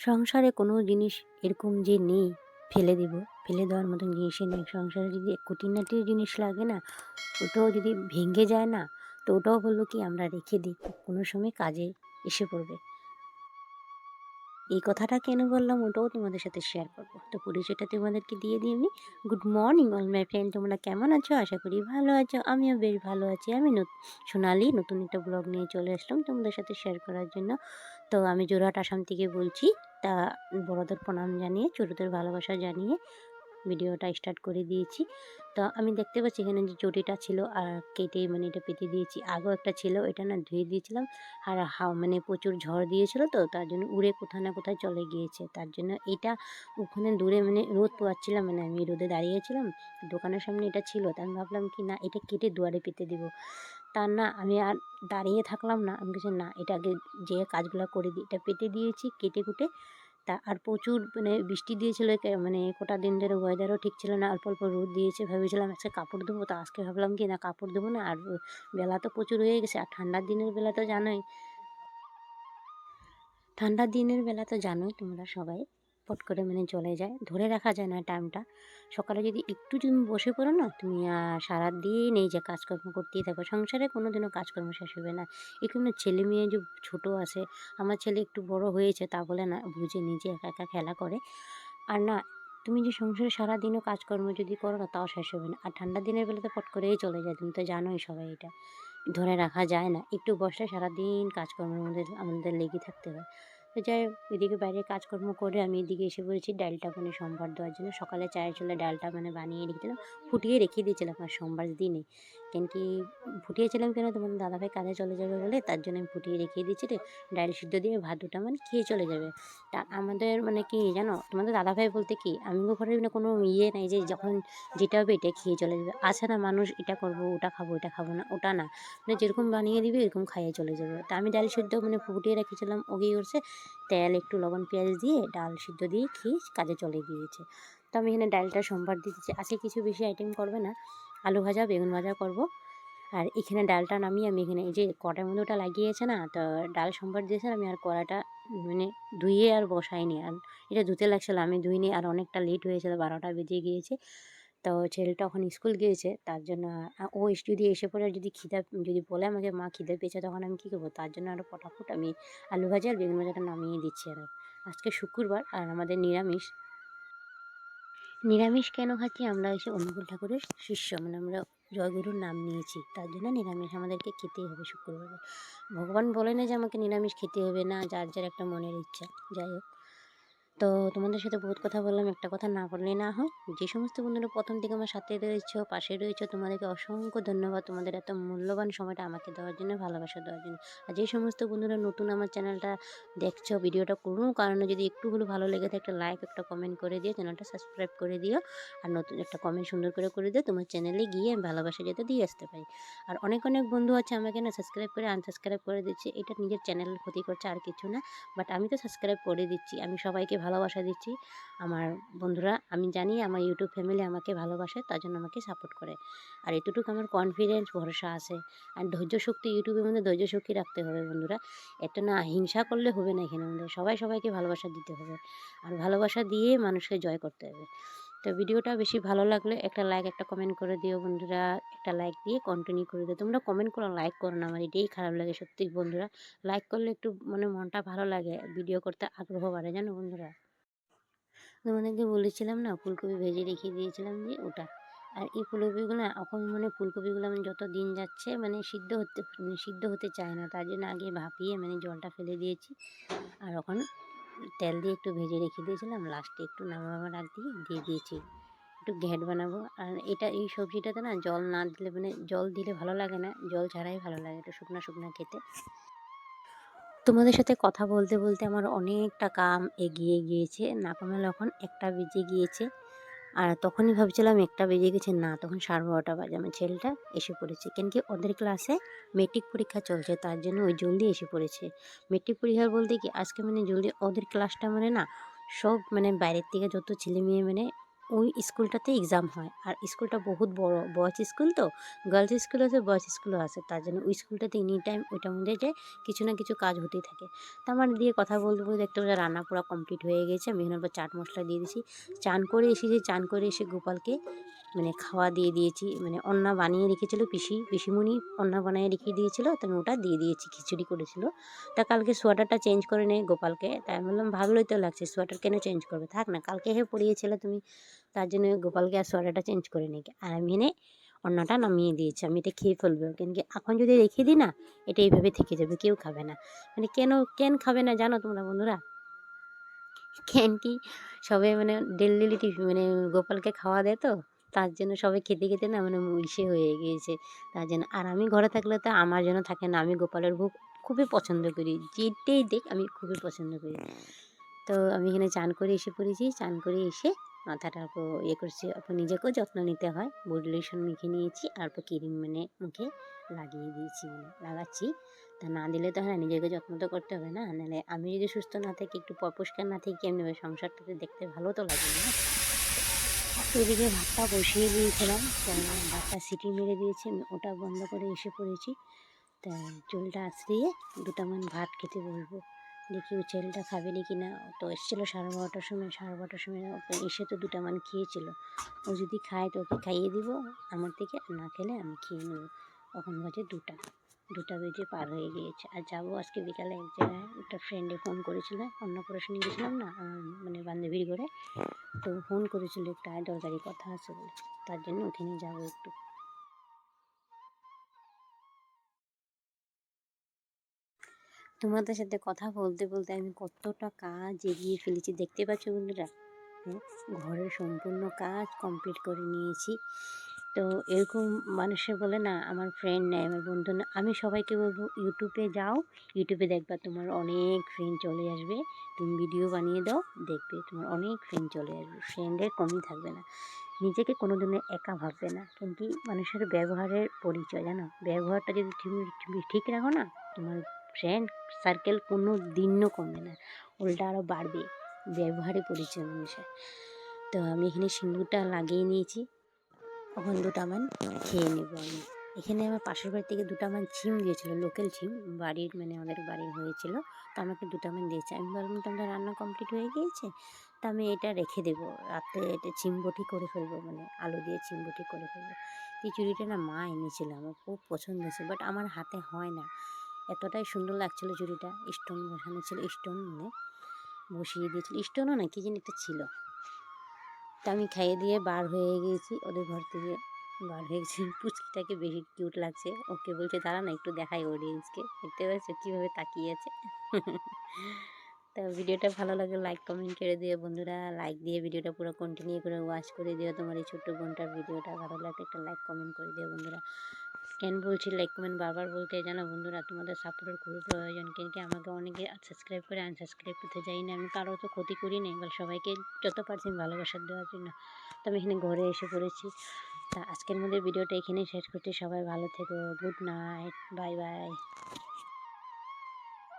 সংসারে কোনো জিনিস এরকম যে নেই, ফেলে দেব। ফেলে দেওয়ার মতন জিনিসই নেই। সংসারে যদি খুঁটিনাটি জিনিস লাগে না, ওটাও যদি ভেঙে যায় না, তো ওটাও বলল কি আমরা রেখে দিই। কোনো সময় কাজে এসে পড়বে। এই কথাটা কেন বললাম ওটাও তোমাদের সাথে শেয়ার করব। তো পরিচয়টা তোমাদেরকে দিয়ে দিই আমি। Good morning all my friend তোমরা কেমন আছো? আশা করি ভালো আছো। আমিও বেশ ভালো আছি। আমি সোনালি, নতুন একটা ব্লগ নিয়ে চলে আসলাম তোমাদের সাথে শেয়ার করার জন্য। তো আমি জোরহাট আসাম থেকে বলছি। তা বড়দের প্রণাম জানিয়ে, ছোটোদের ভালোবাসা জানিয়ে ভিডিওটা স্টার্ট করে দিয়েছি। তো আমি দেখতে পাচ্ছি এখানে যে চটিটা ছিল আর কেটে মানে এটা পেতে দিয়েছি। আগেও একটা ছিল, এটা না ধুয়ে দিয়েছিলাম আর হাও মানে প্রচুর ঝড় দিয়েছিল তো, তার জন্য উড়ে কোথাও না কোথায় চলে গিয়েছে। তার জন্য এটা ওখানে দূরে মানে রোদ পোয়াচ্ছিলাম মানে আমি রোদে দাঁড়িয়েছিলাম, দোকানের সামনে এটা ছিল, তা আমি ভাবলাম কি না, এটা কেটে দুয়ারে পেতে দিব। তা না আমি আর দাঁড়িয়ে থাকলাম না। আমি কিছু না, এটা আগে যে কাজগুলো করে দিই এটা পেতে দিয়েছি, কেটে কুটে। তা আর প্রচুর মানে বৃষ্টি দিয়েছিলো মানে কটা দিন ধরে ওয়েদারও ঠিক ছিল না, অল্প অল্প রোদ দিয়েছে। ভেবেছিলাম আজকে কাপড় দেবো তো আজকে ভাবলাম কি না কাপড় দেবো না, আর বেলা তো প্রচুর হয়ে গেছে, আর ঠান্ডার দিনের বেলা তো জানোই। ঠান্ডার দিনের বেলা তো জানোই তোমরা সবাই। পট করে মানে চলে যায়। ধরে রাখা যায় না টাইমটা সকালে যদি একটু তুমি বসে পড়ো না, তুমি আর সারাদিন এই যে কাজকর্ম করতেই থাকো, সংসারে কোনো দিনও কাজকর্ম শেষ হবে না। এখানে ছেলে মেয়ে যে ছোটো আছে, আমার ছেলে একটু বড় হয়েছে, তা বলে না, বুঝে নিজে একা একা খেলা করে। আর না, তুমি যে সংসারে সারাদিনও কাজকর্ম যদি করো না, তাও শেষ হবে না। আর ঠান্ডা দিনের বেলা তো পট করেই চলে যায়, তুমি তো জানোই সবাই এটা। ধরে রাখা যায় না, একটু বসলে সারাদিন কাজকর্মের মধ্যে আমাদের লেগে থাকতে হয়। তো যাই হোক, এদিকে বাইরে কাজকর্ম করে আমি এদিকে এসে বলেছি ডালটা মানে সোমবার দেওয়ার জন্য। সকালে চায়ের চলে ডালটা মানে বানিয়ে রেখেছিলাম ফুটিয়ে রেখে দিয়েছিলাম আর সোমবার দিনে কেন কি ফুটিয়েছিলাম কেন? তোমার দাদাভাই কাজে চলে যাবে বলে, তার জন্য আমি ফুটিয়ে রেখে দিয়েছি রে। ডাল সিদ্ধ দিয়ে ভাত দুটা মানে খেয়ে চলে যাবে। তা আমাদের মানে কি জানো? তোমাদের দাদাভাই বলতে কি, আমি ঘরে কোনো ইয়ে নাই যে যখন যেটা হবে এটা খেয়ে চলে যাবে। আছে না, মানুষ এটা করব, ওটা খাব এটা খাব না, ওটা না। মানে যেরকম বানিয়ে দিবে, এরকম খাইয়ে চলে যাবে। তা আমি ডাল সিদ্ধ মানে ফুটিয়ে রেখেছিলাম ওগেই করছে? তেল, একটু লবণ, পেঁয়াজ দিয়ে ডাল সিদ্ধ দিয়ে খেয়ে কাজে চলে গিয়েছে। তো আমি এখানে ডালটা সোমবার দিতেছি। আজকে কিছু বেশি আইটেম করবে না। আলু ভাজা, বেগুন ভাজা করব। আর এখানে ডালটা নামিয়ে আমি এখানে এই যে কটার মধ্যে ওটা লাগিয়েছে না, তো ডাল সোমবার দিয়েছে আমি আর কড়াটা মানে ধুয়ে আর বসাইনি। আর এটা ধুতে লাগছিল, আমি ধুইনি আর অনেকটা লেট হয়েছিল বারোটা বেজে গিয়েছে। তো ছেলেটা ওখানে স্কুল গিয়েছে, তার জন্য ও যদি এসে পড়ে যদি খিদা, যদি বলে আমাকে, মা খিদে পেয়েছে তখন আমি কী করব? তার জন্য আরও ফটাফট আমি আলু ভাজা আর বেগুন ভাজাটা নামিয়ে দিচ্ছি আর। আজকে শুক্রবার আর আমাদের নিরামিষ। নিরামিষ কেন খাচ্ছি? আমরা এসে অনুকূল ঠাকুরের শিষ্য মানে আমরা জয়গুরুর নাম নিয়েছি। তার জন্য নিরামিষ আমাদেরকে খেতেই হবে শুক্রবারে। ভগবান বলে না যে আমাকে নিরামিষ খেতে হবে না, যার যার একটা মনের ইচ্ছা। যাই হোক। তো তোমাদের সাথে বহুত কথা বললাম, একটা কথা না বললে না হয়। যে সমস্ত বন্ধুরা প্রথম থেকে আমার সাথে রয়েছে, পাশে রয়েছে, তোমাদেরকে অসংখ্য ধন্যবাদ। তোমাদের এত মূল্যবান সময়টা আমাকে দেওয়ার জন্য, ভালোবাসা দেওয়ার জন্য। আর যে সমস্ত বন্ধুরা নতুন আমার চ্যানেলটা দেখছ, ভিডিওটা কোনো কারণে যদি একটু হলেও ভালো লেগে থাকে, একটা লাইক একটা কমেন্ট করে দিও, চ্যানেলটা সাবস্ক্রাইব করে দিও। আর নতুন একটা কমেন্ট সুন্দর করে করে দিও, তোমার চ্যানেলে গিয়ে আমি ভালোবাসা যেতে দিয়ে আসতে পারি। আর অনেক অনেক বন্ধু আছে আমাকে না সাবস্ক্রাইব করে আনসাবস্ক্রাইব করে দিচ্ছে। এটা নিজের চ্যানেলের ক্ষতি করছে আর কিছু না বাট আমি তো সাবস্ক্রাইব করে দিচ্ছি। আমি সবাইকে ভালোবাসা দিচ্ছি। আমার বন্ধুরা, আমি জানি আমার ইউটিউব ফ্যামিলি আমাকে ভালোবাসে, তার জন্য আমাকে সাপোর্ট করে। আর এতটুকু আমার কনফিডেন্স ভরসা আছে। আর ধৈর্য শক্তি ইউটিউবের মধ্যে ধৈর্য শক্তি রাখতে হবে বন্ধুরা। এত না হিংসা করলে হবে না এখানে আমাদের। সবাই সবাইকে ভালোবাসা দিতে হবে। আর ভালোবাসা দিয়ে মানুষকে জয় করতে হবে। তো ভিডিওটা বেশি ভালো লাগলে একটা লাইক একটা কমেন্ট করে দিও বন্ধুরা। একটা লাইক দিয়ে কন্টিনিউ করে দিও। তোমরা কমেন্ট করো লাইক করো না, আমার এটাই খারাপ লাগে সত্যি বন্ধুরা। লাইক করলে একটু মানে মনটা ভালো লাগে ভিডিও করতে আগ্রহ বাড়ে, জানো বন্ধুরা? তোমাদেরকে বলেছিলাম না, ফুলকপি ভেজে রেখে দিয়েছিলাম যে ওটা। আর এই ফুলকপিগুলো এখন মানে ফুলকপিগুলো মানে যত দিন যাচ্ছে মানে সিদ্ধ হতে মানে সিদ্ধ হতে চায় না, তার জন্য আগে ভাপিয়ে মানে জলটা ফেলে দিয়েছি। আর এখন তেল দিয়ে একটু ভেজে রেখে দিয়েছিলাম লাস্টে একটু নামাবার আগ দিয়ে দিয়ে দিয়েছি। একটু ঘ্যাট বানাবো। আর এটা এই সবজিটাতে না জল না দিলে মানে জল দিলে ভালো লাগে না, জল ছাড়াই ভালো লাগে একটু শুকনো শুকনো খেতে। তোমাদের সাথে কথা বলতে বলতে আমার অনেকটা কাম এগিয়ে গিয়েছে। না কমালে এখন একটা বেজে গিয়েছে। আর তখনই ভাবছিলাম একটা বেজে গেছে, না তখন সাড়ে বারোটা বাজে। আমার ছেলেটা এসে পড়েছে। কেন কি ওদের ক্লাসে মেট্রিক পরীক্ষা চলছে, তার জন্য ওই জলদি এসে পড়েছে। মেট্রিক পরীক্ষা বলতে কি, আজকে মানে জলদি ওদের ক্লাসটা মানে না, সব মানে বাইরের থেকে যত ছেলে মেয়ে মানে ওই স্কুলটাতে এক্সাম হয়। আর স্কুলটা বহুত বড় বয়েজ স্কুল তো? গার্লস স্কুল আছে বয়েজ স্কুলও আছে। তার জন্য ওই স্কুলটাতে এনি টাইম ওইটার মধ্যে যে কিছু না কিছু কাজ হতেই থাকে। তা আমার দিয়ে কথা বলতে বলতে পাচ্ছি রান্না পুরো কমপ্লিট হয়ে গেছে। আমি এখানে চাট মশলা দিয়ে দিয়েছি চান করে এসেছি, চান করে এসে গোপালকে মানে খাওয়া দিয়ে দিয়েছি মানে অন্না বানিয়ে রেখেছিল পিসি, পিসিমণি অন্না বানিয়ে রেখে দিয়েছিল, তো আমি ওটা দিয়ে দিয়েছি, খিচুড়ি করেছিল। তা কালকে সোয়েটারটা চেঞ্জ করে নেই গোপালকে তাই আমি বললাম ভালোই তো লাগছে, সোয়েটার কেন চেঞ্জ করবে? থাক না, কালকে হে পরিয়েছিলে তুমি, তার জন্য গোপালকে আর সোয়েটারটা চেঞ্জ করে নিই আর আমি এনে অন্যটা নামিয়ে দিয়েছি, আমি এটা খেয়ে ফেলব কিন্তু এখন যদি রেখে দিই না, এটা এইভাবে থেকে যাবে, কেউ খাবে না। মানে কেন কেন খাবে না জানো তোমরা বন্ধুরা? কেন কি সবাই মানে ডেলি মানে গোপালকে খাওয়া দেয় তো তার জন্য সবাই খেতে খেতে না মানে ইসে হয়ে গিয়েছে। তার জন্য, আর আমি ঘরে থাকলে তো আমার জন্য থাকে না। আমি গোপালের ভোগ খুবই পছন্দ করি। যেটাই দেখ, আমি খুবই পছন্দ করি। তো আমি এখানে চান করে এসে পড়েছি। চান করে এসে মাথাটা ইয়ে করছি। অল্প নিজেকেও যত্ন নিতে হয়। বডি লোশন মেখে নিয়েছি আর অল্প ক্রিম মানে মুখে লাগিয়ে দিয়েছি মানে লাগাচ্ছি। তা না দিলে তো হয় নিজেকে যত্ন তো করতে হবে না। নাহলে আমি যদি সুস্থ না থাকি, একটু পরিষ্কার না থাকি হবে সংসারটাতে দেখতে ভালো তো লাগে না। তো এদিকে ভাতটা বসিয়ে দিয়েছিলাম, তো ভাতটা সিটি মেরে দিয়েছে ওটা বন্ধ করে এসে পড়েছি। তা চুলটা আঁচড়িয়ে দুটামান ভাত খেতে বলব। দেখি ও ছেলেটা খাবে নাকি না। তো এসেছিল সাড়ে বারোটার সময়, সাড়ে বারোটার সময় এসে তো দুটা মান খেয়েছিল। ও যদি খায় তো ওকে খাইয়ে দিব, আমার থেকে, না খেলে আমি খেয়ে নেব। এখন বাজে দুটা। দুটা বেজে পার হয়ে গিয়েছে। আর যাব আজকে বিকালে, এক জায়গায় একটা ফ্রেন্ডে ফোন করেছিল অন্নপ্রাশনে গেছিলাম না মানে বান্ধবীর ঘরে। তো ফোন করেছিল একটা দরকারি কথা আছে বলে, তার জন্য ওখানে যাব একটু। তোমাদের সাথে কথা বলতে বলতে আমি কতটা কাজ এগিয়ে ফেলেছি, দেখতে পাচ্ছ বন্ধুরা? হ্যাঁ ঘরের সম্পূর্ণ কাজ কমপ্লিট করে নিয়েছি। তো এরকম মানুষে বলে, না, আমার ফ্রেন্ড নেই, আমার বন্ধু না আমি সবাইকে বলব ইউটিউবে যাও ইউটিউবে দেখবা তোমার অনেক ফ্রেন্ড চলে আসবে। তুমি ভিডিও বানিয়ে দাও, দেখবে তোমার অনেক ফ্রেন্ড চলে আসবে। ফ্রেন্ডের কমই থাকবে না। নিজেকে কোনো দিনে একা ভাববে না। কিন্তু মানুষের ব্যবহারের পরিচয়, জানো? ব্যবহারটা যদি তুমি ঠিক রাখো না, তোমার ফ্রেন্ড সার্কেল কোনো দিনও কমবে না। উল্টা আরও বাড়বে ব্যবহারে পরিচয় মানুষের। তো আমি এখানে সিঁদুরটা লাগিয়ে নিয়েছি। এখন দুটা মান খেয়ে নেব আমি। এখানে আমার পাশের বাড়ি থেকে দুটা মান ছিম দিয়েছিলো, লোকাল ছিম। বাড়ির মানে আমাদের বাড়ির হয়েছিল, তো আমাকে দুটা মান দিয়েছে। আমি বললাম তো আমাদের রান্না কমপ্লিট হয়ে গিয়েছে? তা আমি এটা রেখে দেবো। রাত্রে এটা চিমবটি করে ফেলব মানে আলু দিয়ে চিমবটি করে ফেলব। খিচুড়িটা না মা এনেছিল, আমার খুব পছন্দ হয়েছে বাট আমার হাতে হয় না। এতটাই সুন্দর লাগছিল চুড়িটা স্টোন বসানো ছিল স্টোন মানে বসিয়ে দিয়েছিল। স্টোনও না, কি জানি একটা ছিল। তা আমি খাইয়ে দিয়ে বার হয়ে গিয়েছি ওদের ঘর থেকে। বার হয়ে গেছি পুচকিটাকে বেশি কিউট লাগছে। ওকে বলছে, দাঁড়া না, একটু দেখাই অডিয়েন্সকে দেখতে পাচ্ছ কীভাবে তাকিয়ে আছে? তা ভিডিওটা ভালো লাগে লাইক কমেন্ট করে দিও বন্ধুরা। লাইক দিয়ে ভিডিওটা পুরো কন্টিনিউ করে ওয়াচ করে দিও। তোমার এই ছোট্ট বোনটার ভিডিওটা ভালো লাগলে একটা লাইক কমেন্ট করে দিও বন্ধুরা। কেন বলছি? লাইক কমেন্ট বারবার বলতে জানো বন্ধুরা, তোমাদের সাপোর্টের খুবই প্রয়োজন। কেন কি আমাকে অনেকে সাবস্ক্রাইব করে আনসাবস্ক্রাইব করতে যাই না। আমি কারও তো ক্ষতি করি না। এবার সবাইকে যত পারছি ভালোবাসা দেওয়ার জন্য। তো আমি এখানে ঘরে এসে পড়েছি। তা আজকের মধ্যে ভিডিওটা এখানেই শেষ করছি। সবাই ভালো থেকো। Good night bye bye